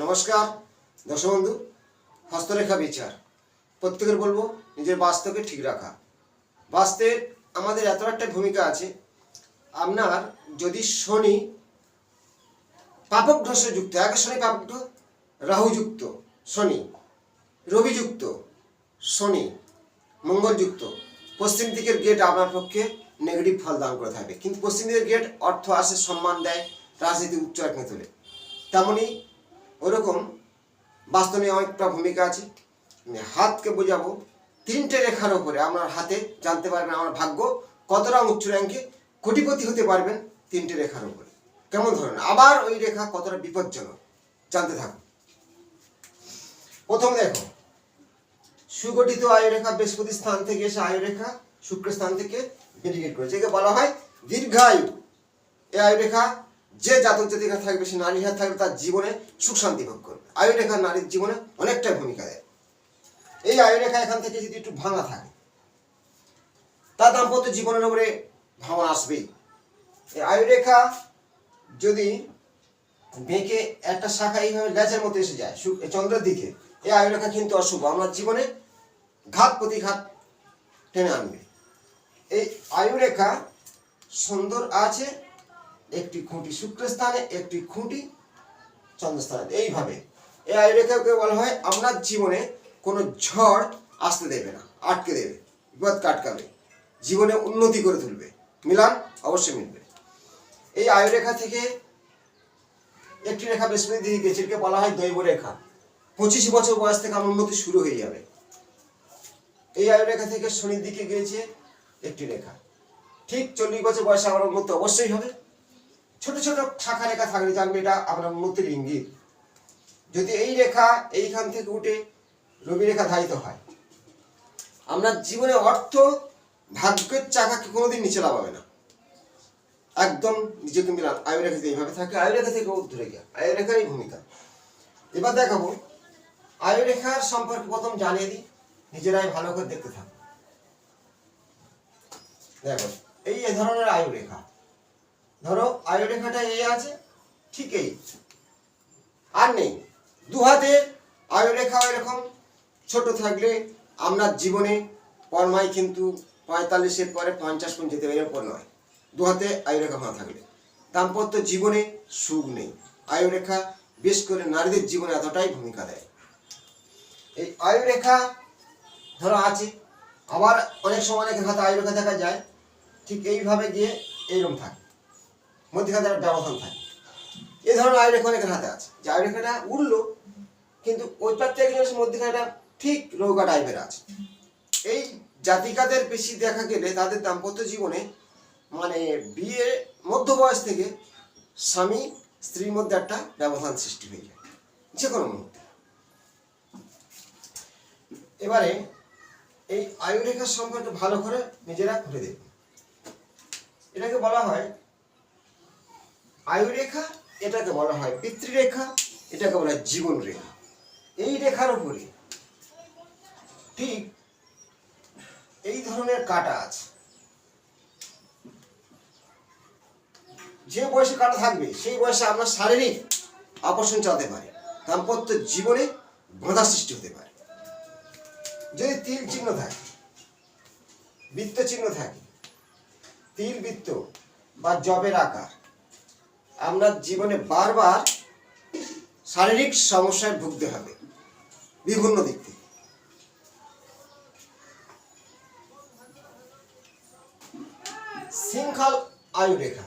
নমস্কার, দর্শক বন্ধু, হস্তরেখা বিচার। প্রত্যেকের বলব, নিজের বাস্তবকে ঠিক রাখা। বাস্তের আমাদের এত একটা ভূমিকা আছে, আপনার যদি শনি পাপক ধ্বসে যুক্ত, এক শনি পাপক রাহুযুক্ত শনি রবিযুক্ত শনি মঙ্গলযুক্ত পশ্চিম দিকের গেট আপনার পক্ষে নেগেটিভ ফল দান করে থাকবে। কিন্তু পশ্চিম দিকের গেট অর্থ আসে, সম্মান দেয়, রাজনীতি উচ্চ রাখতে তোলে। তেমনই ওরকম বাস্তবে অনেকটা ভূমিকা আছে। হাতকে বোঝাবো। তিনটে রেখার ওপরে আপনার হাতে জানতে পারবেন আমার ভাগ্য কতটা উচ্চ র্যাঙ্কে কোটিপতি হতে পারবেন তিনটে রেখার উপরে কেমন ধরনের? আবার ওই রেখা কতটা বিপজ্জনক? জানতে থাকুন। প্রথম দেখো, সুগঠিত আয়ুরেখা বৃহস্পতি স্থান থেকে এসে আয়ুরেখা শুক্র স্থান থেকে বেরিগেট করেছে। একে বলা হয় দীর্ঘায়ু। এই আয়ুরেখা যে জাতক জাতিকা থাকবে, সে নারী হাত থাকবে, তার জীবনে সুখ শান্তি ভোগ করবে। আয়ুরেখা নারীর জীবনে অনেকটা ভূমিকা দেয়। এই আয়ুরেখা এখান থেকে যদি একটু ভাঙা থাকে, তার দাম্পত্য জীবনের উপরে ভাঙন আসবেই। এই আয়ুরেখা যদি বেঁকে একটা শাখা এইভাবে লেজের মতো এসে যায় চন্দ্রের দিকে, এই আয়ুরেখা কিন্তু অশুভ। আমার জীবনে ঘাত প্রতিঘাত টেনে আনবে। এই আয়ুরেখা সুন্দর আছে একটি খুঁটি শুক্রস্থানে, একটি খুঁটি চন্দ্রস্থানে। এইভাবে। এই আয়ুরেখাকে বলা হয়, আপনার জীবনে কোনো ঝড় আসতে দেবে না, আটকে দেবে, বিপদ কাটকাবে, জীবনে উন্নতি করে তুলবে। মিলান অবশ্যই মিলবে। এই আয়ুরেখা থেকে একটি রেখা বৃহস্পতি দিকে গেছে বলা হয় দৈব রেখা। পঁচিশ বছর বয়স থেকে আমার উন্নতি শুরু হয়ে যাবে। এই আয়ু রেখা থেকে শনির দিকে গিয়েছে একটি রেখা। ঠিক চল্লিশ বছর বয়সে আমার উন্নতি অবশ্যই হবে। ছোট ছোট শাখা রেখা থাকলে জানবে এটা আপনার উন্নতির ইঙ্গিত। যদি এই রেখা এইখান থেকে উঠে রবি রেখা ধারিত হয় আমরা জীবনে অর্থ, ভাগ্যের চাকাকে কোনোদিন নিচে লাগাবে না। একদম নিজেকে মিলান আয়ুরেখা যদি এইভাবে থাকে, আয়ুরেখা থেকে দূরে গিয়া, আয়ুরেখারই ভূমিকা। এবার দেখাবো, আয়ুরেখার সম্পর্কে প্রথম জানিয়ে দিই, নিজেরাই ভালো করে দেখতে থাকো। দেখো, এই এ ধরনের আয়ুরেখা। ধরো, আয়ুরেখাটা এই আছে, ঠিক এই। আর নেই। দু হাতে আয়ুরেখা এরকম, ছোট থাকলে আপনার জীবনে কর্মায় কিন্তু পঁয়তাল্লিশের পরে পঞ্চাশ পর্যন্ত যেতে এরপর নয়। দু হাতে আয়ুরেখা ভাঙা থাকলে। দাম্পত্য জীবনে সুখ নেই। আয়ুরেখা বেশ করে নারীদের জীবনে এতটাই ভূমিকা দেয়। এই আয়ুরেখা ধরো আছে, আবার অনেক সময় অনেক হাতে আয়ুরেখা দেখা যায়, ঠিক এইভাবে গিয়ে এইরকম থাকে। মধ্যখানে একটা ব্যবধান থাকে। এই ধরনের আয়ুরেখা অনেকের হাতে আছে। যে আয়ুরেখাটা উঠল কিন্তু ওই প্রত্যেক জিনিসের মধ্যখানেটা ঠিক রৌগা টাইপের আছে। এই জাতিকাদের বেশি দেখা গেলে তাদের দাম্পত্য জীবনে মানে বিয়ে মধ্য বয়স থেকে স্বামী স্ত্রীর মধ্যে একটা ব্যবধান সৃষ্টি হয়ে যায়। যে কোনো মুহূর্তে। এবারে এই আয়ুরেখার সম্পর্কে ভালো করে নিজেরা খুলে দেখুন। এটাকে বলা হয় আয়ুরেখা, এটাকে বলা হয় পিতৃরেখা, এটাকে বলা হয় জীবন রেখা এই রেখার উপরে ঠিক এই ধরনের কাটা আছে। যে বয়সে কাটা থাকবে, সেই বয়সে আপনার শারীরিক আকর্ষণ চালাতে পারে। দাম্পত্য জীবনে বাধা সৃষ্টি হতে পারে। যদি তিল চিহ্ন থাকে, বৃত্ত চিহ্ন থাকে, তিল বৃত্ত বা জবের আকার আপনার জীবনে বারবার শারীরিক সমস্যায় ভুগতে হবে, বিভিন্ন দিক থেকে। শৃঙ্খল আয়ু রেখা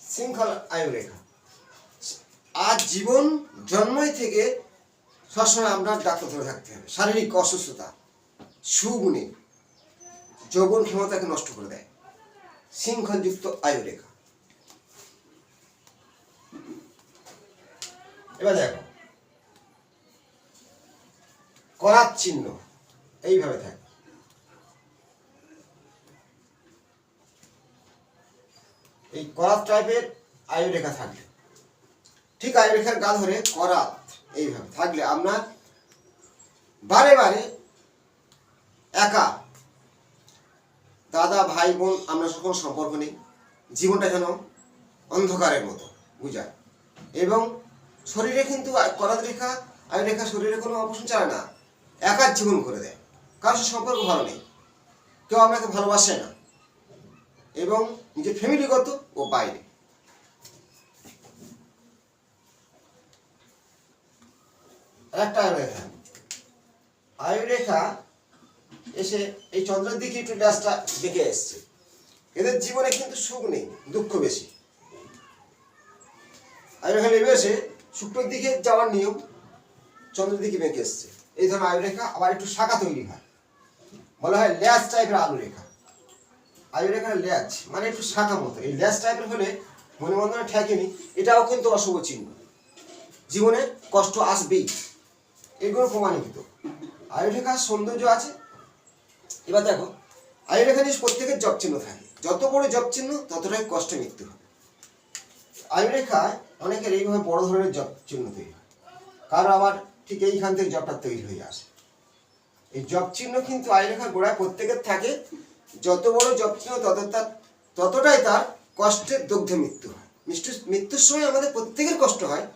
শৃঙ্খল আয়ু রেখা আজ জীবন জন্মই থেকে সবসময় আপনার ডাক্তার ধরে থাকতে হবে। শারীরিক অসুস্থতা, সুগুণে যৌবন ক্ষমতাকে নষ্ট করে দেয়। শৃঙ্খলযুক্ত আয়ু রেখা এবার দেখো। করাত চিহ্ন, এইভাবে থাকে। এই করাত টাইপের আয়ু রেখা থাকলে। ঠিক আয়ু রেখার গা ধরে করাত, এইভাবে। থাকলে আপনার বারে বারে একা দাদা, ভাই, বোন, আমরা কোনো সম্পর্ক নেই। জীবনটা যেন অন্ধকারের মতো বুঝায় এবং শরীরে কিন্তু করাত রেখা আয় রেখা শরীরে কোনো অপশন চায় না। একার জীবন করে দেয়। কারোর সম্পর্ক ভালো নেই। কেউ আপনাকে ভালোবাসে না। এবং নিজের ফ্যামিলিগত ও বাইরে। একটা আয়ুরেখা। আয়ুরেখা এসে এই চন্দ্রের দিকে একটু ড্যাসটা বেঁকে এসছে। এদের জীবনে কিন্তু সুখ নেই, দুঃখ বেশি। আয়ুরেখা নেমে এসে শুক্রের দিকে যাওয়ার নিয়ম চন্দ্রের দিকে বেঁকে এসছে। এই ধরনের আয়ুরেখা আবার একটু শাখা তৈরি হয়। বলা হয় ল্যাস টাইপের আলু রেখা আয়ু রেখার ল্যাচ মানে একটু শাখা মতো। এই ল্যাচ টাইপের হলে মনে বন্ধনে ঠেকেনি এটাও কিন্তু অশুভ চিহ্ন। জীবনে কষ্ট আসবেই। এগুলো প্রমাণিত। আয়ু রেখার সৌন্দর্য আছে এবার দেখো আয়ু রেখা নিয়ে প্রত্যেকের জব চিহ্ন থাকে। যত বড় জব চিহ্ন ততটাই কষ্টে মৃত্যু হবে আয়ু রেখায় অনেকের এইভাবে বড় ধরনের জব চিহ্ন তৈরি হয়। কারও আবার ঠিক এইখান থেকে জবটা তৈরি হয়ে আসে। এই জব চিহ্ন কিন্তু আয়রেখার গোড়ায় প্রত্যেকের থাকে। যত বড় জব চিহ্ন তত তার, ততটাই তার কষ্টের দগ্ধ মৃত্যু হয়। মৃত্যু, মৃত্যুর সময় আমাদের প্রত্যেকের কষ্ট হয়।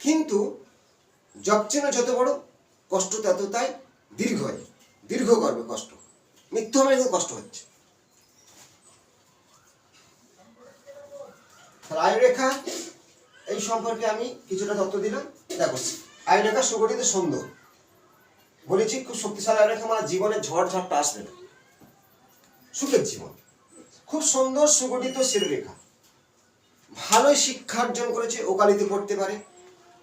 কিন্তু জব চিহ্ন যত বড়, কষ্ট ততটাই দীর্ঘ হয়। দীর্ঘ করবে কষ্ট। মৃত্যু হবে কিন্তু কষ্ট হচ্ছে। আয়ুরেখা, এই সম্পর্কে আমি কিছুটা তথ্য দিলাম। দেখো, আয়ুরেখা সুগঠিত সুন্দর। বলেছি, খুব শক্তিশালী রেখা আমার জীবনের ঝড় ঝড়টা আসবে না। সুখের জীবন। খুব সুন্দর সুগঠিত শিরোরেখা। ভালোই শিক্ষা অর্জন করেছে, ওকালিতে পড়তে পারে,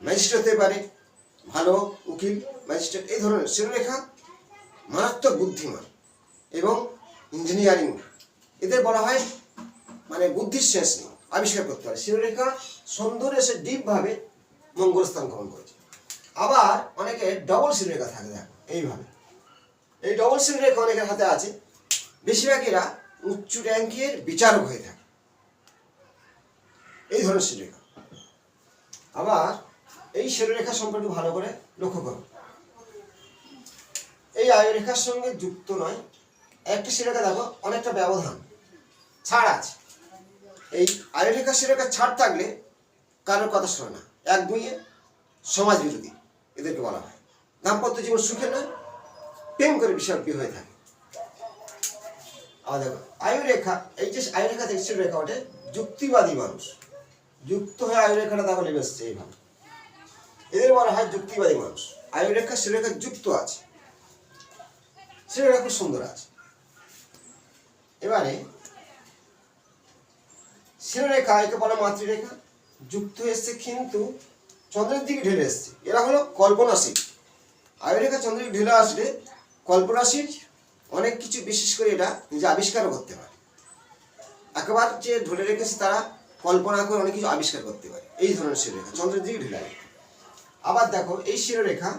ম্যাজিস্ট্রেট হতে পারে, ভালো উকিল, ম্যাজিস্ট্রেট, এই ধরনের শিরোরেখা মারাত্মক বুদ্ধিমান। এবং ইঞ্জিনিয়ারিং। এদের বলা হয় মানে বুদ্ধির শেষ নেই, আবিষ্কার করতে পারে। শিরোরেখা সুন্দর এসে ডিপভাবে মঙ্গলস্থান গ্রহণ করেছে। আবার অনেকে ডবল শিরোরেখা থাকে, দেখো, এইভাবে। এই ডবল শিরোরেখা অনেকের হাতে আছে। বেশিরভাগেরা উচ্চ র্যাঙ্কের বিচারক হয়ে থাকে। এই ধরনের শিরোরেখা আবার এই শিরোরেখা সম্পর্কে ভালো করে লক্ষ্য করো। এই আয়ুরেখার সঙ্গে যুক্ত নয় একটা শিরোরেখা দেখো, অনেকটা ব্যবধান। ছাড় আছে এই আয়ুরেখা শিরোরেখা ছাড় থাকলে কারোর কথা শোনে না। এক দুইয়ে সমাজ বিরোধী এদেরকে বলা হয়। দাম্পত্য জীবন সুখে নয়, প্রেম করে বিষয় বিয়ে হয়ে থাকে। আবার দেখো, আয়ুরেখা, এই যে আয়ুরেখা থেকে রেখা ওঠে, যুক্তিবাদী মানুষ। যুক্ত হয়ে আয়ুরেখাটা তাহলে বেসছে এইভাবে। এদের বলা হয় যুক্তিবাদী মানুষ। আয়ুরেখা শিরেখা যুক্ত আছে। শিরেখা খুব সুন্দর আছে। এবারে শিরোরেখা, একে বলে মাতৃরেখা, যুক্ত এসছে কিন্তু চন্দ্রের দিকে ঢেলে এসছে। এরা হলো কল্পনাশীল। আয়ুরেখা চন্দ্রের ঢেলে আসলে কল্পনাশীল অনেক কিছু বিশেষ করে এটা নিজে আবিষ্কার করতে পারে। একেবার যে ঢলে রেখেছে তারা কল্পনা করে অনেক কিছু আবিষ্কার করতে পারে। এই ধরনের শিরোরেখা, চন্দ্রের দিকে ঢেলে। আবার দেখো, এই শিরোরেখা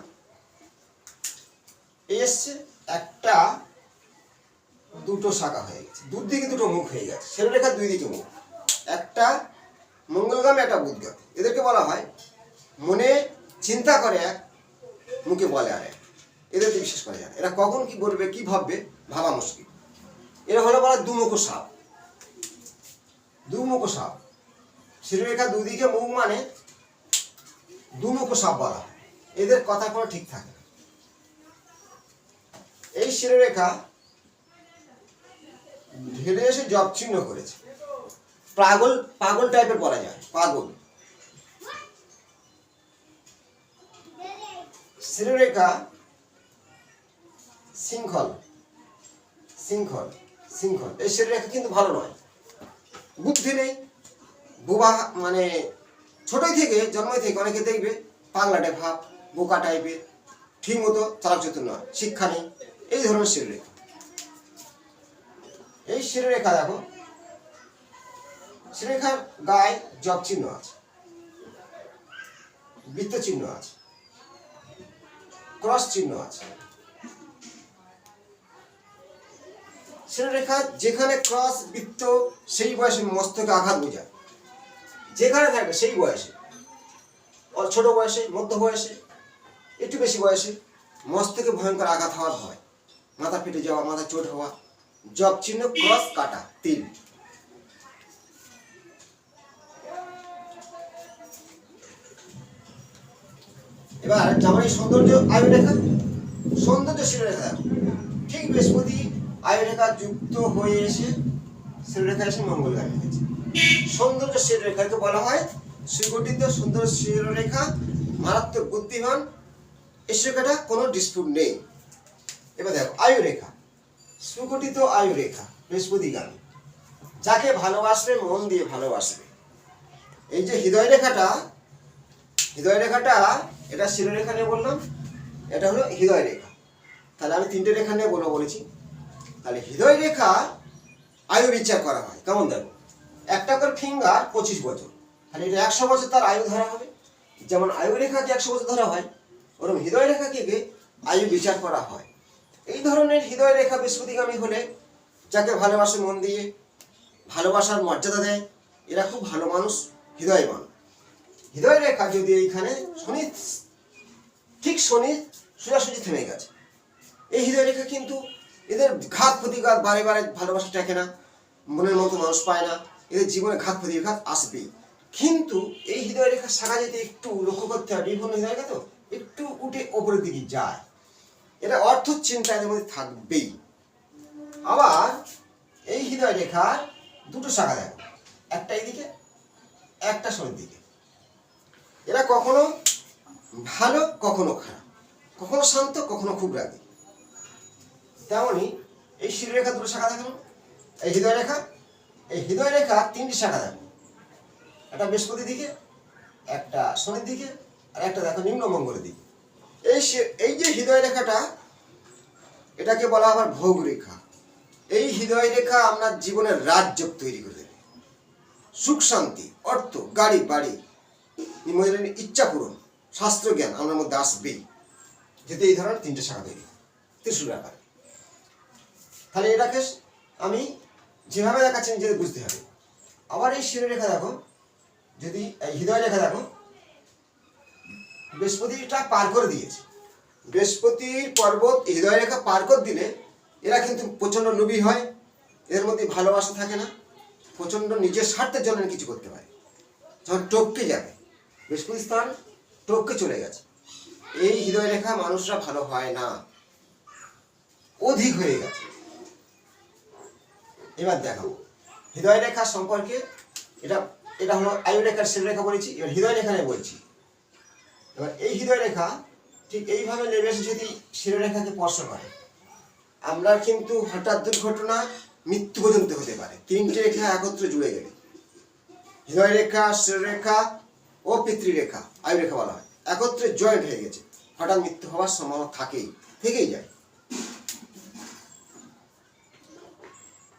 এই এসছে একটা দুটো শাখা হয়ে গেছে। দুদিকে দুটো মুখ হয়ে গেছে। শিরোরেখার দুই দিকে মুখ। একটা মঙ্গলগামী, একটা বুধগামী। এদেরকে বলা হয়, মনে চিন্তা করে এক, মুখে বলে আর এক। এদেরকে বিশ্বাস করা যায় এরা কখন কি বলবে, কি ভাববে, ভাবা মুশকিল। এরা হলো বলা দুমুখ সাপ। দুমুখ সাপ। শিরোরেখা দুদিকে মুখ মানে দুমুখ সাপ বলা। এদের কথা কোনো ঠিক থাকে না। এই শিরোরেখা ঢেলে এসে জব চিহ্ন করেছে। পাগল পাগল টাইপের বলা যায়, পাগল। শিরোরেখা শৃঙ্খল শৃঙ্খল শৃঙ্খল এই শিরোরেখা কিন্তু ভালো নয়। বুদ্ধি নেই। বোবা মানে ছোটই থেকে, জন্মই থেকে অনেকে দেখবে পাগলাটে ভাব বোকা টাইপের ঠিক মতো চালাক নয়, শিক্ষা নেই। এই ধরনের শিরোরেখা এই শিরোরেখা দেখো। শিরোরেখার গায়ে জব চিহ্ন আছে। বৃত্ত চিহ্ন আছে। ক্রস চিহ্ন আছে। শিরোরেখা যেখানে ক্রস, বৃত্ত, সেই বয়সে মস্তকে আঘাত বোঝায়। যেখানে থাকবে সেই বয়সে। ছোট বয়সে, মধ্য বয়সে, একটু বেশি বয়সে মস্তকে ভয়ঙ্কর আঘাত হওয়ার ভয়। মাথা ফেটে যাওয়া, মাথা চোট হওয়া। জব চিহ্ন ক্রস কাটা তিল এবার এই সৌন্দর্য আয়ু রেখা সৌন্দর্য শিরোরেখা ঠিক বৃহস্পতি আয়ু রেখা যুক্ত হয়ে এসে শিরোরেখা এসে মঙ্গল গাড়ি হয়েছে সৌন্দর্য শিরোরেখাকে বলা হয় সুগঠিত সুন্দর শিরোরেখা মারাত্মক বুদ্ধিমান এই শিরোরেখাটা কোনো ডিসপুট নেই। এবার দেখো আয়ু রেখা সুগঠিত আয়ু রেখা বৃহস্পতি গামী যাকে ভালোবাসবে মন দিয়ে ভালোবাসবে। এই যে হৃদয় রেখাটা হৃদয় রেখাটা এটা শিরোরেখা নিয়ে বললাম, এটা হলো হৃদয় রেখা তাহলে আমি তিনটে রেখা নিয়ে বলব বলেছি। তাহলে হৃদয় রেখা আয়ু বিচার করা হয়। কেমন দেখো? একটা করে ফিঙ্গার পঁচিশ বছর। তাহলে এটা একশো বছর তার আয়ু ধরা হবে। যেমন আয়ু রেখাকে একশো বছর ধরা হয় ওরকম হৃদয় রেখাকে আয়ু বিচার করা হয়। এই ধরনের হৃদয় রেখা বৃহস্পতিগামী হলে যাকে ভালোবাসে মন দিয়ে, ভালোবাসার মর্যাদা দেয়, এরা খুব ভালো মানুষ, হৃদয়বান। হৃদয় রেখা যদি এইখানে শনি ঠিক শনি সোজাসুজি থেমে গেছে। এই হৃদয় রেখা কিন্তু এদের ঘাত প্রতিঘাত বারে বারে ভালোবাসা টেকে না, মনের মতো মানুষ পায় না, এদের জীবনে ঘাত প্রতিঘাত আসবেই। কিন্তু এই হৃদয় রেখার শাখা যদি একটু লক্ষ্য করতে হয় বিভিন্ন হৃদয় রেখা তো একটু উঠে ওপরের দিকে যায়। এটা অর্থ চিন্তা এদের মধ্যে থাকবেই। আবার এই হৃদয় রেখার দুটো শাখা দেখো। একটা এইদিকে, একটা শনির দিকে। এরা কখনো ভালো, কখনো খারাপ। কখনো শান্ত, কখনো খুব রাগী। তেমনই এই শিরোরেখা দুটো শাখা দেখো। এই হৃদয় রেখা এই হৃদয় রেখা তিনটি শাখা দেখো। একটা বৃহস্পতির দিকে, একটা শনির দিকে, আর একটা দেখো নিম্নমঙ্গলের দিকে। এই এই যে হৃদয় রেখাটা, এটাকে বলা আবার ভোগ রেখা। এই হৃদয় রেখা আপনার জীবনের রাজ্য তৈরি করে দেবে। সুখ শান্তি, অর্থ, গাড়ি, বাড়ি মহিলার ইচ্ছা পূরণ, শাস্ত্র জ্ঞান আমার মধ্যে আসবেই। যেতে এই ধরনের তিনটে শাখা তৈরি। ত্রিশুল আকারে তাহলে এটাকে আমি যেভাবে দেখাচ্ছি নিজেদের বুঝতে হবে। আবার এই শিরোরেখা দেখো, যদি হৃদয় রেখা দেখো বৃহস্পতিটা পার করে দিয়েছে। বৃহস্পতির পর্বত হৃদয় রেখা পার করে দিলে এরা কিন্তু প্রচণ্ড লোভী হয় এর মধ্যে ভালোবাসা থাকে না, প্রচণ্ড নিজের স্বার্থের জন্য কিছু করতে পারে। যখন টপকে যাবে, বৃহস্পতি স্থান টপকে চলে গেছে। এই হৃদয় রেখা মানুষরা ভালো হয় না। অধিক হয়ে গেছে। এবার দেখাবো। হৃদয় রেখা সম্পর্কে এটা এটা হলো আয়ু রেখার রেখা বলেছি, এবার হৃদয় রেখা বলছি। এবার এই হৃদয় রেখা ঠিক এইভাবে নেমে এসে যদি শিরোরেখাকে স্পর্শ করে। আমরা কিন্তু হঠাৎ দুর্ঘটনা মৃত্যু পর্যন্ত হতে পারে। তিনটে রেখা একত্রে জুড়ে গেলে। হৃদয় রেখা শিরোরেখা ও পিতৃরেখা আয়ু রেখা বলা হয়। একত্রে জয়েন্ট হয়ে গেছে। হঠাৎ মৃত্যু হওয়ার সম্ভাবনা থাকেই, থেকেই যায়।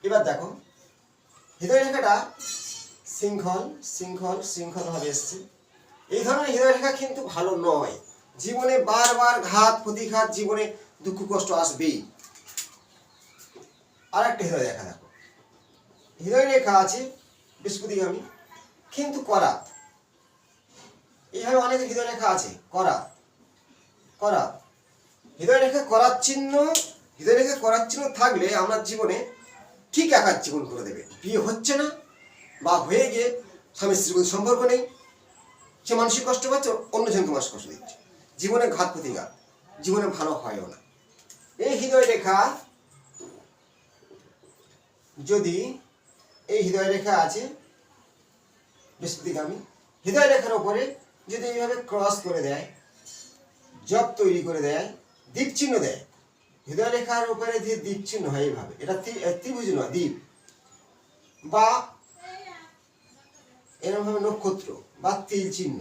এবার দেখো হৃদয় রেখাটা শৃঙ্খল শৃঙ্খল শৃঙ্খল ভাবে এসছে। এই ধরনের হৃদয় রেখা কিন্তু ভালো নয়। জীবনে বারবার ঘাত, প্রতিঘাত, জীবনে দুঃখ, কষ্ট আসবেই। আর একটা হৃদয় রেখা দেখো। হৃদয় রেখা আছে বৃহস্পতিগামী কিন্তু করা। এইভাবে অনেক হৃদয় রেখা আছে, করা। করা। হৃদয় রেখা করার চিহ্ন, হৃদয় রেখা করার চিহ্ন থাকলে আমার জীবনে ঠিক একার জীবন করে দেবে। বিয়ে হচ্ছে না বা হয়ে গিয়ে স্বামী স্ত্রীর সম্পর্ক নেই সে মানসিক কষ্ট পাচ্ছে, অন্য জনকে মানসিক কষ্ট দিচ্ছে। জীবনে ঘাত প্রতিঘাত, জীবনে ভালো হয়ও না। এই হৃদয় রেখা যদি এই হৃদয় রেখা আছে বৃহস্পতিগামী হৃদয় রেখার ওপরে যদি এইভাবে ক্রস করে দেয় জব তৈরি করে দেয় দ্বীপ চিহ্ন দেয়, হৃদয় রেখার উপরে যে দ্বীপ চিহ্ন হয় এইভাবে, এটা ত্রিভুজ নয়, দ্বীপ বা এরকমভাবে নক্ষত্র বা তিল চিহ্ন।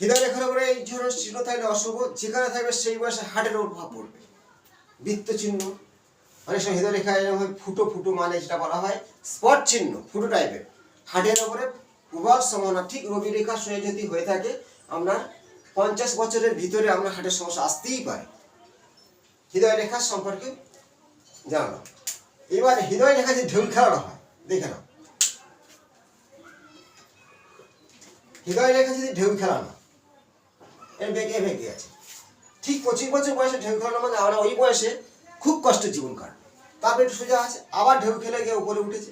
হৃদয় রেখার উপরে এই ধরনের চিহ্ন থাকলে অশুভ, যেখানে থাকবে সেই বয়সে হার্টের প্রভাব পড়বে। বৃত্ত চিহ্ন, অনেক সময় হৃদয় রেখা এরকম ফুটো ফুটো মানে যেটা বলা হয়, স্পট চিহ্ন, ফুটো টাইপের হার্টের ওপরে প্রভাব সম্ভাবনা ঠিক রবি রেখার সঙ্গে যদি হয়ে থাকে আপনার পঞ্চাশ বছরের ভিতরে আপনার হার্টের সমস্যা আসতেই পারে। হৃদয় রেখার সম্পর্কে জানালাম। এবার হৃদয় রেখা যে ঢেউ খেলানো হয়, দেখে নাও। হৃদয় রেখা যদি ঢেউ খেলানো। এর বেগে বেগে আছে। ঠিক পঁচিশ বছর বয়সে ঢেউ খেলানো মানে আমরা ওই বয়সে খুব কষ্টের জীবন কাটবে তারপরে একটু সোজা আছে, আবার ঢেউ খেলে গিয়ে উপরে উঠেছে।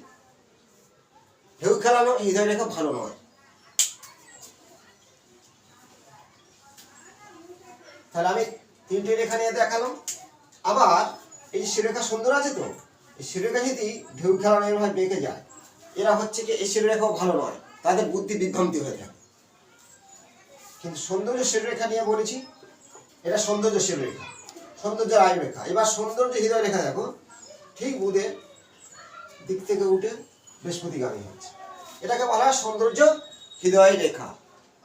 ঢেউ খেলানো হৃদয় রেখা ভালো নয়। তাহলে আমি তিনটে রেখা নিয়ে দেখালাম। আবার এই যে শিরেখা সুন্দর আছে তো, এই শিরেখা যদি ঢেউ খেলানো এরভাবে বেঁকে যায়, এরা হচ্ছে কি এই শিরেখাও ভালো নয়, তাদের বুদ্ধি বিভ্রান্তি হয়ে থাকে। কিন্তু সৌন্দর্য শিররেখা নিয়ে বলেছি, এটা সৌন্দর্য শিররেখা সৌন্দর্যের আয় রেখা এবার সৌন্দর্য হৃদয় রেখা দেখো, ঠিক বুধের দিক থেকে উঠে বৃহস্পতিগামী হচ্ছে। এটাকে বলা হয় সৌন্দর্য হৃদয় রেখা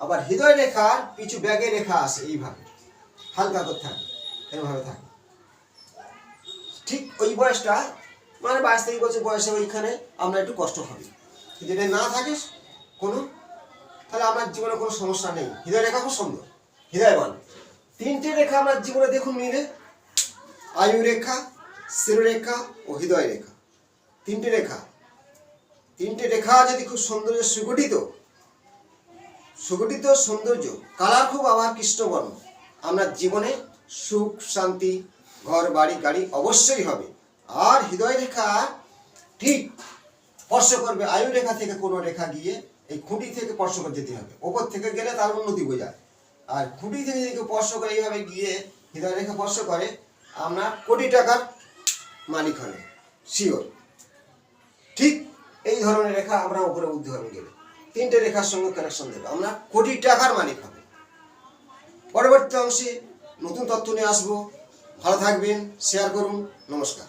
আবার হৃদয় রেখার পিছু ব্যাগে রেখা আসে এইভাবে, হালকা করে থাকে, এরভাবে থাকে। ঠিক ওই বয়সটা মানে বাইশ তেইশ বছর বয়সে ওইখানে আমরা একটু কষ্ট হবে যদি এটা না থাকে কোনো তাহলে আপনার জীবনে কোনো সমস্যা নেই। হৃদয় রেখা খুব সুন্দর। হৃদয় হৃদয়বান তিনটে রেখা আমার জীবনে দেখুন মিলে। আয়ু রেখা শিরোরেখা ও হৃদয় রেখা। তিনটে রেখা। তিনটে রেখা যদি খুব সৌন্দর্য সুগঠিত সুগঠিত সৌন্দর্য, কালার খুব আবার কৃষ্ণবর্ণ। আপনার জীবনে সুখ, শান্তি, ঘর, বাড়ি, গাড়ি অবশ্যই হবে। আর হৃদয় রেখা ঠিক স্পর্শ করবে। আয়ু রেখা থেকে কোনো রেখা গিয়ে এই খুঁটি থেকে স্পর্শ করে যেতে হবে। ওপর থেকে গেলে তার উন্নতি বোঝায় আর খুঁটি থেকে যদি স্পর্শ করে, এইভাবে গিয়ে হৃদয় রেখে স্পর্শ করে, আমরা কোটি টাকার মালিক হবে শিওর ঠিক এই ধরনের রেখা আমরা উপরে হবে গেলে, তিনটে রেখার সঙ্গে কানেকশন দেবে। আমরা কোটি টাকার মালিক হবে। পরবর্তী অংশে নতুন তথ্য নিয়ে আসব। ভালো থাকবেন শেয়ার করুন, নমস্কার।